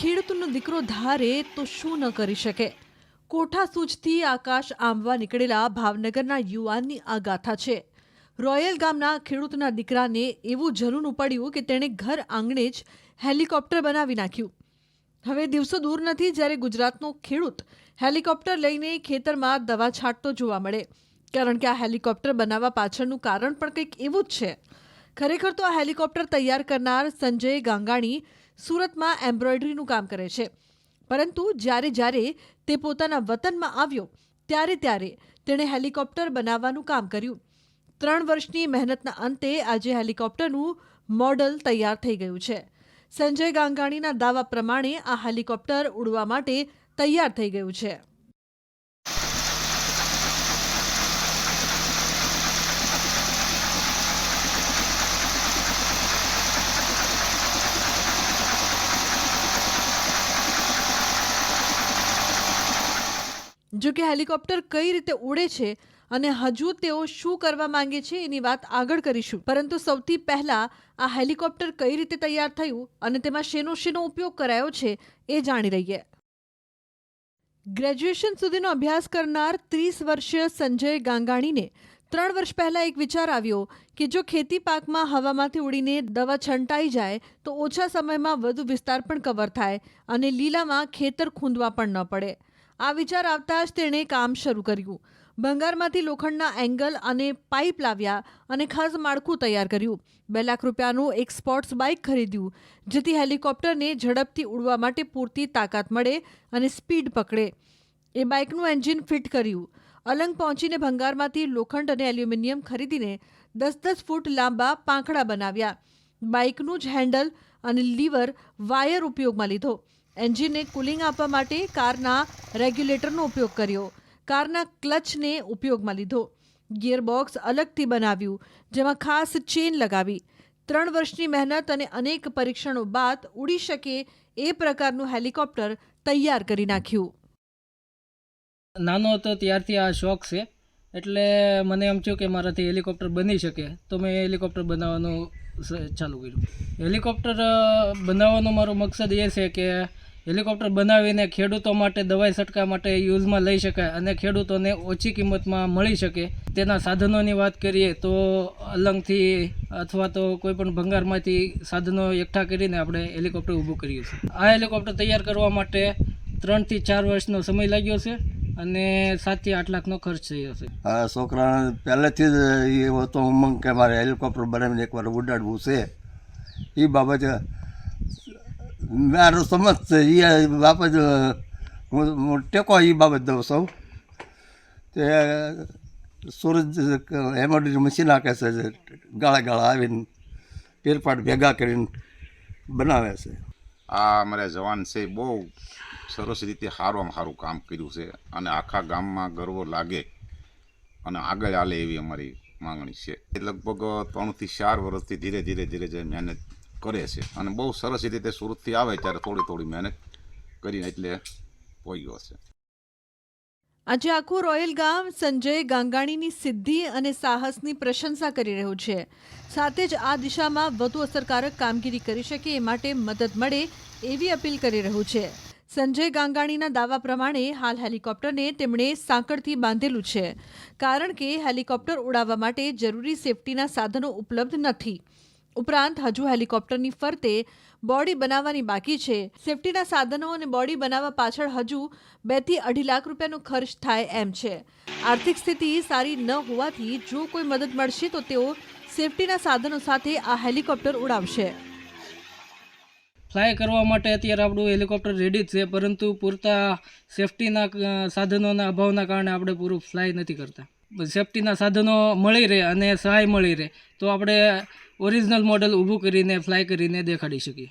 ખેડૂતનો દીકરો ધારે તો શું ન કરી શકે? કોઠા સૂજથી આકાશ આંબવા નીકળેલા ભાવનગરના યુવાનની આ ગાથા છે. રોયલ ગામના ખેડૂતના દીકરાને એવું જનૂન પડ્યું કે તેણે ઘર આંગણે જ હેલિકોપ્ટર બનાવી નાખ્યું. હવે દિવસો દૂર નથી જ્યારે ગુજરાતનો ખેડૂત હેલિકોપ્ટર લઈને ખેતરમાં દવા છાંટતો જોવા મળે. કારણ કે આ હેલિકોપ્ટર બનાવવા પાછળનું કારણ પણ કંઈક એવું જ છે. ખરેખર તો આ હેલિકોપ્ટર તૈયાર કરનાર સંજય ગાંગાણી સુરતમાં એમ્બ્રોઇડરીનું કામ કરે છે. પરંતુ જ્યારે જ્યારે તે પોતાના વતનમાં આવ્યો, ત્યારે ત્યારે તેણે હેલિકોપ્ટર બનાવવાનું કામ કર્યું. ત્રણ વર્ષની મહેનતના અંતે આજે હેલિકોપ્ટરનું મોડલ તૈયાર થઈ ગયું છે. સંજય ગાંગાણીના દાવા પ્રમાણે આ હેલિકોપ્ટર ઉડવા માટે તૈયાર થઈ ગયું છે. જો કે હેલિકોપ્ટર કઈ રીતે ઉડે છે અને હજુ તેઓ શું કરવા માંગે છે એની વાત આગળ કરીશું. પરંતુ સૌથી પહેલા આ હેલિકોપ્ટર કઈ રીતે તૈયાર થયું અને તેમાં શેનો શેનો ઉપયોગ કરાયો છે એ જાણી લઈએ. ગ્રેજ્યુએશન સુધીનો અભ્યાસ કરનાર ત્રીસ વર્ષીય સંજય ગાંગાણીને ત્રણ વર્ષ પહેલાં એક વિચાર આવ્યો કે જો ખેતી પાકમાં હવામાંથી ઉડીને દવા છંટાઈ જાય તો ઓછા સમયમાં વધુ વિસ્તાર પણ કવર થાય અને લીલામાં ખેતર ખૂંદવા પણ ન પડે. આ વિચાર આવતા જ તેણે કામ શરૂ કર્યું. ભંગારમાંથી લોખંડના એંગલ અને પાઇપ લાવ્યા અને ખાસ માળખું તૈયાર કર્યું. બે લાખ રૂપિયાનું એક સ્પોર્ટ્સ બાઇક ખરીદ્યું, જેથી હેલિકોપ્ટરને ઝડપથી ઉડવા માટે પૂરતી તાકાત મળે અને સ્પીડ પકડે. એ બાઇકનું એન્જિન ફિટ કર્યું. અલંગ પહોંચીને ભંગારમાંથી લોખંડ અને એલ્યુમિનિયમ ખરીદીને દસ દસ ફૂટ લાંબા પાંખડા બનાવ્યા. બાઇકનું જ હેન્ડલ અને લીવર વાયર ઉપયોગમાં લીધો. એન્જિનને કુલિંગ આપવા માટે કારના રેગ્યુલેટરનો ઉપયોગ કર્યો. કારના ક્લચને ઉપયોગમાં લીધો. ગિયરબોક્સ અલગથી બનાવ્યું, જેમાં ખાસ ચેન લગાવી. ત્રણ વર્ષની મહેનત અને અનેક પરીક્ષણો બાદ ઉડી શકે એ પ્રકારનું હેલિકોપ્ટર તૈયાર કરી નાખ્યું. નાનો હતો ત્યારથી આ શોખ છે. એટલે મને એમ થયું કે મારાથી હેલિકોપ્ટર બની શકે. તો મેં હેલિકોપ્ટર બનાવવાનું ચાલુ કર્યું. હેલિકોપ્ટર બનાવવાનો મારો મકસદ એ છે કે હેલિકોપ્ટર બનાવીને ખેડૂતો માટે, દવાઈ છંટકાવ માટે યુઝમાં લઈ શકાય અને ખેડૂતોને ઓછી કિંમતમાં મળી શકે. તેના સાધનોની વાત કરીએ તો અલંગથી અથવા તો કોઈપણ ભંગારમાંથી સાધનો એકઠા કરીને આપણે હેલિકોપ્ટર ઊભું કરીએ છીએ. આ હેલિકોપ્ટર તૈયાર કરવા માટે ત્રણથી ચાર વર્ષનો સમય લાગ્યો છે અને સાતથી આઠ લાખનો ખર્ચ થયો છે. આ છોકરાને પહેલેથી જ એ હતો ઉમંગ કે મારે હેલિકોપ્ટર બનાવીને એકવાર ઉડાડવું છે. એ બાબતે મારો સમજ છે એ બાબત હું ટેકો એ બાબત દઉં સૌ તે સુરજ એમ્બ્રોઇડરી મશીન નાખે છે ગાળા ગાળા આવીને પેરપાટ ભેગા કરીને બનાવે છે. આ અમારા જવાન છે, બહુ સરસ રીતે સારામાં સારું કામ કર્યું છે અને આખા ગામમાં ગર્વ લાગે અને આગળ હાલે એવી અમારી માંગણી છે. લગભગ ત્રણથી ચાર વર્ષથી ધીરે ધીરે ધીરે ધીરે મહેનત કરે છે. અને બહુ સરસ રીતે સુરતથી આવે ત્યારે થોડી થોડી મહેનત કરીને એટલે પહોંચ્યો છે. આજે આખું રોયલ ગામ સંજય ગાંગાણીની સિદ્ધિ અને સાહસની પ્રશંસા કરી રહ્યું છે. સાથે જ આ દિશામાં વધુ અસરકારક કામગીરી કરી શકે એ માટે મદદ મળે એવી અપીલ કરી રહ્યું છે. સંજય ગાંગાણીના દાવા પ્રમાણે હાલ હેલિકોપ્ટરને તેમણે સાંકળથી બાંધેલું છે. કારણ કે હેલિકોપ્ટર ઉડાવવા માટે જરૂરી સેફટીના સાધનો ઉપલબ્ધ નથી. ઉપરાંત હજુ હેલિકોપ્ટરની ફરતે બોડી બનાવવાની બાકી છે. સેફટીના સાધનો અને બોડી બનાવવા પાછળ હજુ બેથી અઢી લાખ રૂપિયાનો ખર્ચ થાય એમ છે. આર્થિક સ્થિતિ સારી ન હોવાથી જો કોઈ મદદ મળશે તો તેઓ સેફટીના સાધનો સાથે આ હેલિકોપ્ટર ઉડાવશે. ફ્લાય કરવા માટે અત્યારે આપણું હેલિકોપ્ટર રેડી છે, પરંતુ પૂરતા સેફટીના સાધનોના અભાવના કારણે આપણે પૂરું ફ્લાય નથી કરતા. સેફટીના સાધનો મળી રહે અને સહાય મળી રહે, તો આપણે ઓરિજિનલ મોડલ ઊભું કરીને ફ્લાય કરીને દેખાડી શકીએ.